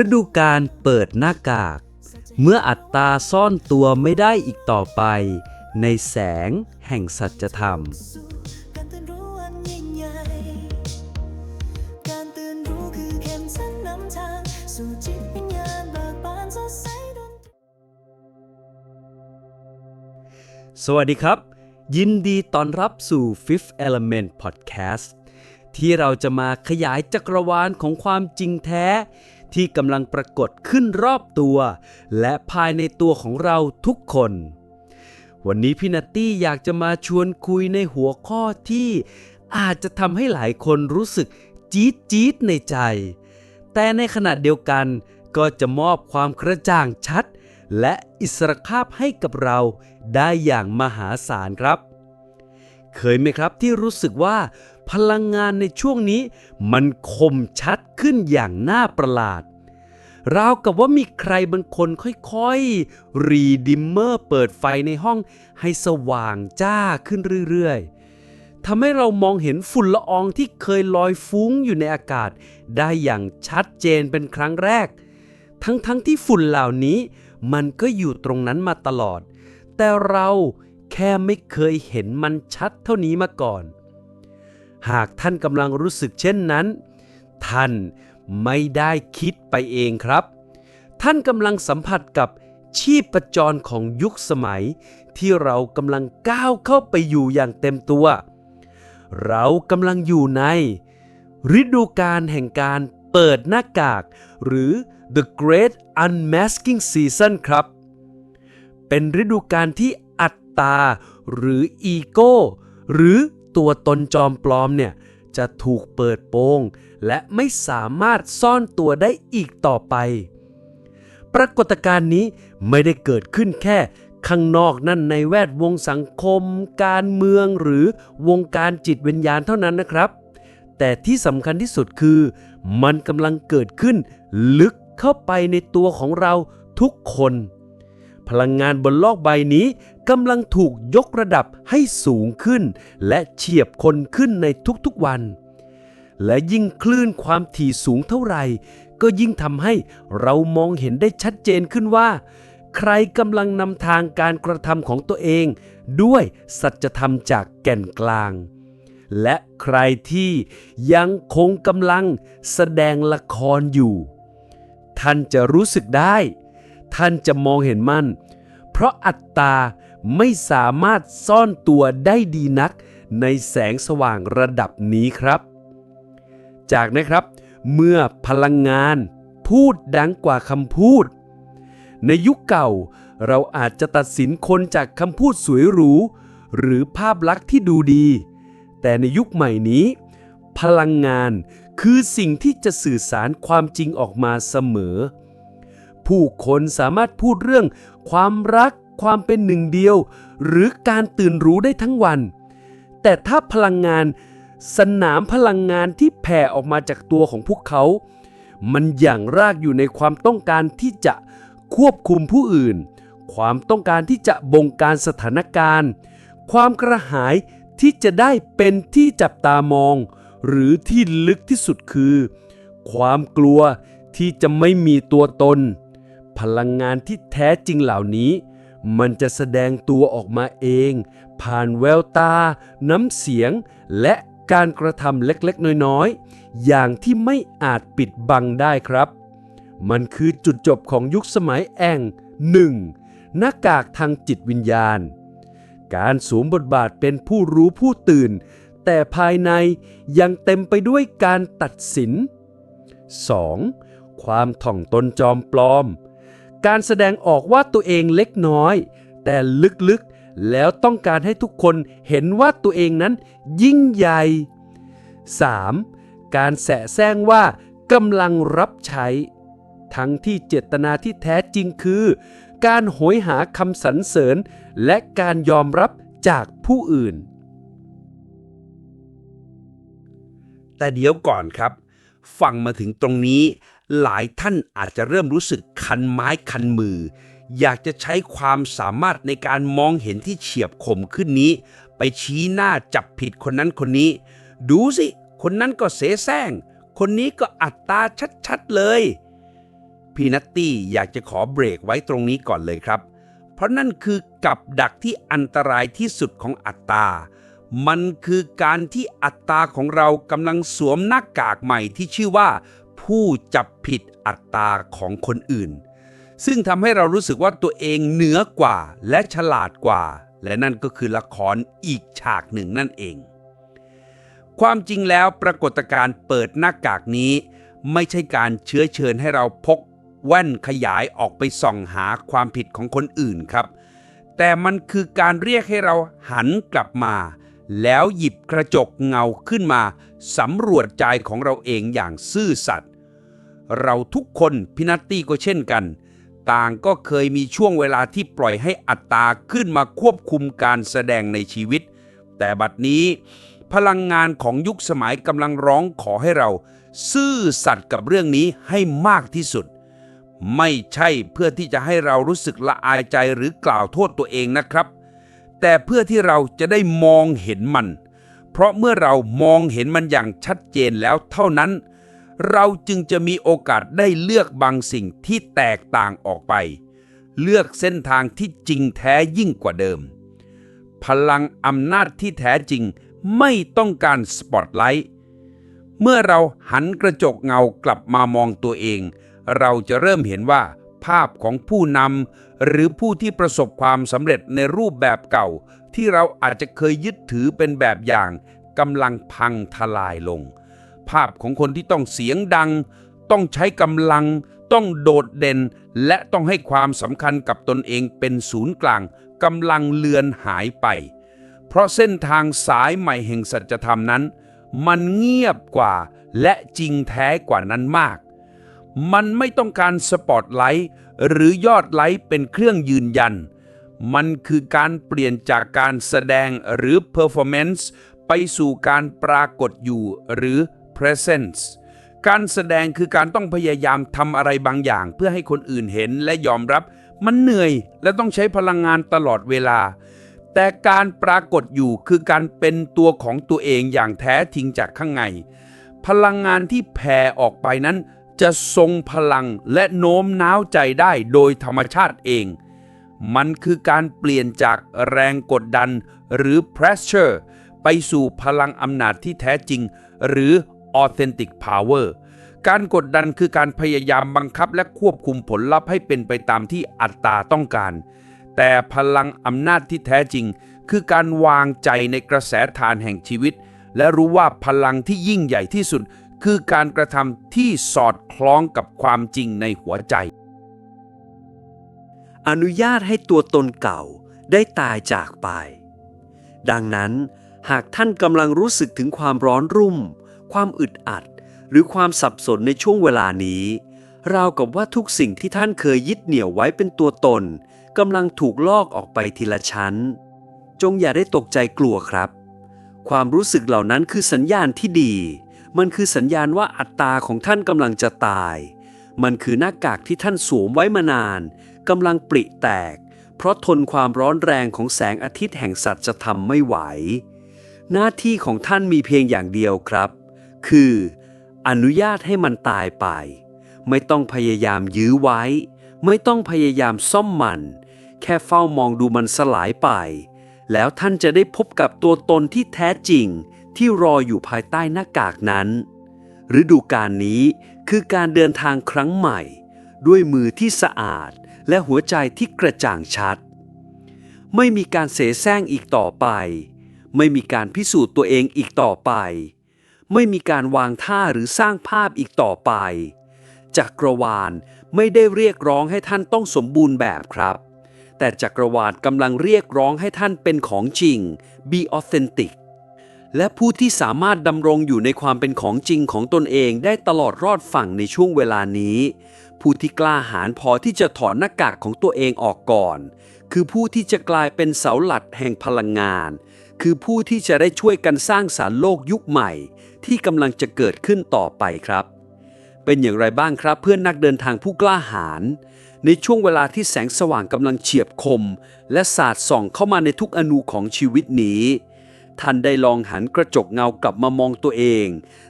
ฤดูการเปิดหน้ากาก เมื่ออัตตาซ่อนตัวไม่ได้อีกต่อไป ในแสงแห่งสัจธรรมการตื่นรู้อันยิ่งใหญ่การตื่นรู้คือเข็มเส้นนำทางสู่จิตวิญญาณเบิกบานสดใสดวงสวัสดีครับ ยินดีต้อนรับสู่ Fifth Element Podcast ที่เราจะมาขยายจักรวาลของความจริงแท้ ที่กำลังปรากฏขึ้นรอบตัว และภายในตัวของเราทุกคน วันนี้พี่นัตตี้อยากจะมาชวนคุยในหัวข้อที่อาจจะทำให้หลายคนรู้สึกจี๊ดจี๊ดในใจ แต่ในขณะเดียวกันก็จะมอบความกระจ่างชัด และอิสรภาพให้กับเราได้อย่างมหาศาลครับ เคยไหมครับที่รู้สึกว่า พลังงานในช่วงนี้มันคมชัดขึ้นอย่างน่าประหลาด ราวกับว่ามีใครบางคนค่อยๆ รีดิมเมอร์เปิดไฟในห้องให้สว่างจ้าขึ้นเรื่อยๆทำให้เรามองเห็นฝุ่นละอองที่เคยลอยฟุ้งอยู่ในอากาศ ได้อย่างชัดเจนเป็นครั้งแรก ทั้งๆทที่ฝุ่นเหล่านี้ มันก็อยู่ตรงนั้นมาตลอด แต่เราแค่ไม่เคยเห็นมันชัดเท่านี้มาก่อน หากท่านกำลังรู้สึกเช่นนั้น ท่านไม่ได้คิดไปเองครับ ท่านกำลังสัมผัสกับชีพจรของยุคสมัย ที่เรากำลังก้าวเข้าไปอยู่อย่างเต็มตัว เรากำลังอยู่ใน ฤดูกาลแห่งการเปิดหน้ากาก หรือ The Great Unmasking Season ครับ เป็นฤดูกาลที่อัตตา หรืออีโก้ หรือ ตัวตนจอมปลอมเนี่ยจะถูกเปิดโปง และไม่สามารถซ่อนตัวได้อีกต่อไป ปรากฏการณ์นี้ไม่ได้เกิดขึ้นแค่ข้างนอกนั่นในแวดวงสังคม การเมืองหรือวงการจิตวิญญาณเท่านั้นนะครับ แต่ที่สำคัญที่สุดคือ มันกำลังเกิดขึ้น ลึกเข้าไปในตัวของเราทุกคน พลังงานบนโลกใบนี้ กำลังถูกยกระดับให้สูงขึ้น และเฉียบคนขึ้นในทุกๆวัน และยิ่งคลื่นความถี่สูงเท่าไหร่ ก็ยิ่งทำให้เรามองเห็นได้ชัดเจนขึ้นว่า ใครกำลังนำทางการกระทำของตัวเอง ด้วยสัจธรรมจากแก่นกลาง และใครที่ยังคงกำลังแสดงละครอยู่ ท่านจะรู้สึกได้ ท่านจะมองเห็นมัน เพราะอัตตา ไม่สามารถซ่อนตัวได้ดีนัก ในแสงสว่างระดับนี้ครับ จากนะครับ เมื่อพลังงานพูดดังกว่าคำพูด ในยุคเก่า เราอาจจะตัดสินคนจากคำพูดสวยหรู หรือภาพลักษณ์ที่ดูดี แต่ในยุคใหม่นี้ พลังงานคือสิ่งที่จะสื่อสารความจริงออกมาเสมอ ผู้คนสามารถพูดเรื่องความรัก ความเป็นหนึ่งเดียว หรือการตื่นรู้ได้ทั้งวัน แต่ถ้าพลังงานสนามพลังงานที่แผ่ออกมาจากตัวของพวกเขา มันอย่างรากอยู่ในความต้องการที่จะควบคุมผู้อื่น ความต้องการที่จะบงการสถานการณ์ ความกระหายที่จะได้เป็นที่จับตามอง หรือที่ลึกที่สุดคือ ความกลัวที่จะไม่มีตัวตน พลังงานที่แท้จริงเหล่านี้ มันจะแสดงตัวออกมาเอง ผ่านแววตา น้ำเสียง และการกระทำเล็กๆ น้อยๆ อย่างที่ไม่อาจปิดบังได้ครับ มันคือจุดจบของยุคสมัยแองหนึ่งหน้ากากทางจิตวิญญาณ การสวมบทบาทเป็นผู้รู้ผู้ตื่น แต่ภายในยังเต็มไปด้วยการตัดสิน 2. ความถ่องตนจอมปลอม การแสดงออกว่าตัวเองเล็กน้อย แต่ลึกๆ แล้วต้องการให้ทุกคนเห็นว่าตัวเองนั้นยิ่งใหญ่ 3. การแสะแซงว่ากำลังรับใช้ ทั้งที่เจตนาที่แท้จริงคือ การโหยหาคำสรรเสริญ และการยอมรับจากผู้อื่น แต่เดี๋ยวก่อนครับ ฟังมาถึงตรงนี้ หลายท่านอาจจะเริ่มรู้สึกคันไม้คันมือ อยากจะใช้ความสามารถในการมองเห็นที่เฉียบคมขึ้นนี้ ไปชี้หน้าจับผิดคนนั้นคนนี้ ดูสิ คนนั้นก็เสแสร้ง คนนี้ก็อัตตาชัดๆเลยพีนัตตี้อยากจะขอเบรกไว้ตรงนี้ก่อนเลยครับ เพราะนั่นคือกับดักที่อันตรายที่สุดของอัตตา มันคือการที่อัตตาของเรากำลังสวมหน้ากากใหม่ที่ชื่อว่า ผู้จับผิดอัตตาของคนอื่น ซึ่งทำให้เรารู้สึกว่าตัวเองเหนือกว่าและฉลาดกว่า และนั่นก็คือละครอีกฉากหนึ่งนั่นเอง ความจริงแล้วปรากฏการณ์เปิดหน้ากากนี้ ไม่ใช่การเชื้อเชิญให้เราพกแว่นขยายออกไปส่องหาความผิดของคนอื่นครับ แต่มันคือการเรียกให้เราหันกลับมา แล้วหยิบกระจกเงาขึ้นมาสำรวจใจของเราเองอย่างซื่อสัตย์เราทุกคนพินัตตี้ก็เช่นกัน ต่างก็เคยมีช่วงเวลาที่ปล่อยให้อัตตาขึ้นมาควบคุมการแสดงในชีวิต แต่บัดนี้พลังงานของยุคสมัยกำลังร้องขอให้เรา ซื่อสัตย์กับเรื่องนี้ให้มากที่สุด ไม่ใช่เพื่อที่จะให้เรารู้สึกละอายใจหรือกล่าวโทษตัวเองนะครับ แต่เพื่อที่เราจะได้มองเห็นมัน เพราะเมื่อเรามองเห็นมันอย่างชัดเจนแล้วเท่านั้น เราจึงจะมีโอกาสได้เลือกบางสิ่งที่แตกต่างออกไป เลือกเส้นทางที่จริงแท้ยิ่งกว่าเดิม พลังอำนาจที่แท้จริงไม่ต้องการสปอตไลท์เมื่อเราหันกระจกเงากลับมามองตัวเอง เราจะเริ่มเห็นว่า ภาพของผู้นำหรือผู้ที่ประสบความสำเร็จในรูปแบบเก่า ที่เราอาจจะเคยยึดถือเป็นแบบอย่างกำลังพังทลายลง ภาพของคนที่ต้องเสียงดัง ต้องใช้กำลัง ต้องโดดเด่น และต้องให้ความสำคัญกับตนเองเป็นศูนย์กลางกำลังเลือนหายไป เพราะเส้นทางสายใหม่แห่งสัจธรรมนั้น มันเงียบกว่าและจริงแท้กว่านั้นมาก มันไม่ต้องการสปอตไลท์หรือยอดไลท์เป็นเครื่องยืนยัน มันคือการเปลี่ยนจากการแสดงหรือ performance ไปสู่การปรากฏอยู่หรือ presence การแสดงคือการต้องพยายามทำอะไรบางอย่าง เพื่อให้คนอื่นเห็นและยอมรับ มันเหนื่อยและต้องใช้พลังงานตลอดเวลา แต่การปรากฏอยู่คือการเป็นตัวของตัวเองอย่างแท้จริงจากข้างใน พลังงานที่แผ่ออกไปนั้น จะทรงพลังและโน้มน้าวใจได้โดยธรรมชาติเอง มันคือการเปลี่ยนจากแรงกดดันหรือ pressure ไปสู่พลังอำนาจที่แท้จริง หรือ authentic power การกดดันคือการพยายามบังคับและควบคุมผลลัพธ์ให้เป็นไปตามที่อัตตาต้องการ แต่พลังอำนาจที่แท้จริง คือการวางใจในกระแสทานแห่งชีวิต และรู้ว่าพลังที่ยิ่งใหญ่ที่สุด คือการกระทำที่สอดคล้องกับความจริงในหัวใจ อนุญาตให้ตัวตนเก่าได้ตายจากไป ดังนั้นหากท่านกำลังรู้สึกถึงความร้อนรุ่ม ความอึดอัด หรือความสับสนในช่วงเวลานี้ราวกับว่าทุกสิ่งที่ท่านเคยยึดเหนี่ยวไว้เป็นตัวตนกำลังถูกลอกออกไปทีละชั้น จงอย่าได้ตกใจกลัวครับ ความรู้สึกเหล่านั้นคือสัญญาณที่ดี มันคือสัญญาณว่าอัตตาของท่านกำลังจะตาย มันคือหน้ากากที่ท่านสวมไว้มานานกำลังปริแตก เพราะทนความร้อนแรงของแสงอาทิตย์แห่งสัตว์จธรรมไม่ไหว หน้าที่ของท่านมีเพียงอย่างเดียวครับ คือ อนุญาตให้มันตายไป ไม่ต้องพยายามยื้อไว้ ไม่ต้องพยายามซ่อมมัน แค่เฝ้ามองดูมันสลายไป แล้วท่านจะได้พบกับตัวตนที่แท้จริง ที่รออยู่ภายใต้หน้ากากนั้น ฤดูกาลนี้คือการเดินทางครั้งใหม่ ด้วยมือที่สะอาดและหัวใจที่กระจ่างชัด ไม่มีการเสแสร้งอีกต่อไป ไม่มีการพิสูจน์ตัวเองอีกต่อไป ไม่มีการวางท่าหรือสร้างภาพอีกต่อไป จักรวาลไม่ได้เรียกร้องให้ท่านต้องสมบูรณ์แบบครับ แต่จักรวาลกำลังเรียกร้องให้ท่านเป็นของจริง be authentic และผู้ที่สามารถดำรงอยู่ในความเป็นของจริงของตนเองได้ตลอดรอดฝั่งในช่วงเวลานี้ ผู้ที่กล้าหาญพอที่จะถอดหน้ากากของตัวเองออกก่อน คือผู้ที่จะกลายเป็นเสาหลักแห่งพลังงาน คือผู้ที่จะได้ช่วยกันสร้างสารรค์โลกยุคใหม่ ที่กำลังจะเกิดขึ้นต่อไปครับ เป็นอย่างไรบ้างครับเพื่อนนักเดินทางผู้กล้าหาญในช่วงเวลาที่แสงสว่างกำลังเฉียบคม และสาดส่องเข้ามาในทุกอนูของชีวิตนี้ ท่านได้ลองหันกระจกเงากลับมามองตัวเอง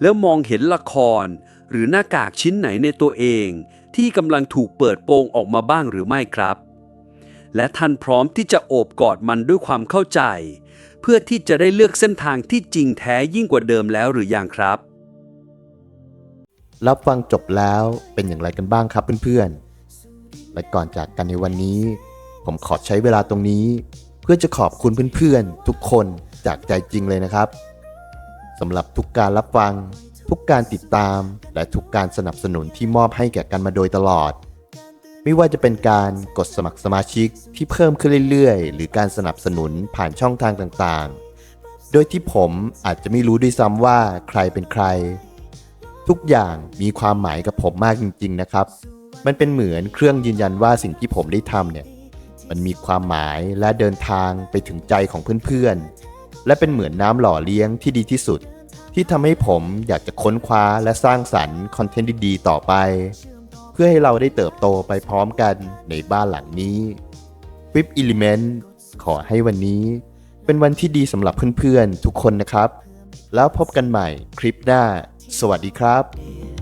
แล้วมองเห็นละคร หรือหน้ากากชิ้นไหนในตัวเอง ที่กำลังถูกเปิดโปงออกมาบ้างหรือไม่ครับ และท่านพร้อมที่จะโอบกอดมันด้วยความเข้าใจ เพื่อที่จะได้เลือกเส้นทางที่จริงแท้ยิ่งกว่าเดิมแล้วหรือยังครับ รับฟังจบแล้วเป็นอย่างไรกันบ้างครับเพื่อนๆและก่อนจากกันในวันนี้ ผมขอใช้เวลาตรงนี้ เพื่อจะขอบคุณเพื่อนๆทุกคน จากใจจริงเลยนะครับสำหรับทุกการรับฟัง ทุกการติดตาม และทุกการสนับสนุนที่มอบให้แก่กันมาโดยตลอด ไม่ว่าจะเป็นการกดสมัครสมาชิกที่เพิ่มขึ้นเรื่อยๆ หรือการสนับสนุนผ่านช่องทางต่างๆ โดยที่ผมอาจจะไม่รู้ด้วยซ้ำว่าใครเป็นใคร ทุกอย่างมีความหมายกับผมมากจริง ๆ นะครับ มันเป็นเหมือนเครื่องยืนยันว่าสิ่งที่ผมได้ทำเนี่ยมันมีความหมายและเดินทางไปถึงใจของเพื่อนๆ และเป็นเหมือนน้ำหล่อเลี้ยงที่ดีที่สุด ที่ทำให้ผมอยากจะค้นคว้าและสร้างสรรค์คอนเทนต์ดีๆต่อไป เพื่อให้เราได้เติบโตไปพร้อมกันในบ้านหลังนี้ Fifth Element ขอให้วันนี้ เป็นวันที่ดีสำหรับเพื่อนๆ ทุกคนนะครับ แล้วพบกันใหม่คลิปหน้า สวัสดีครับ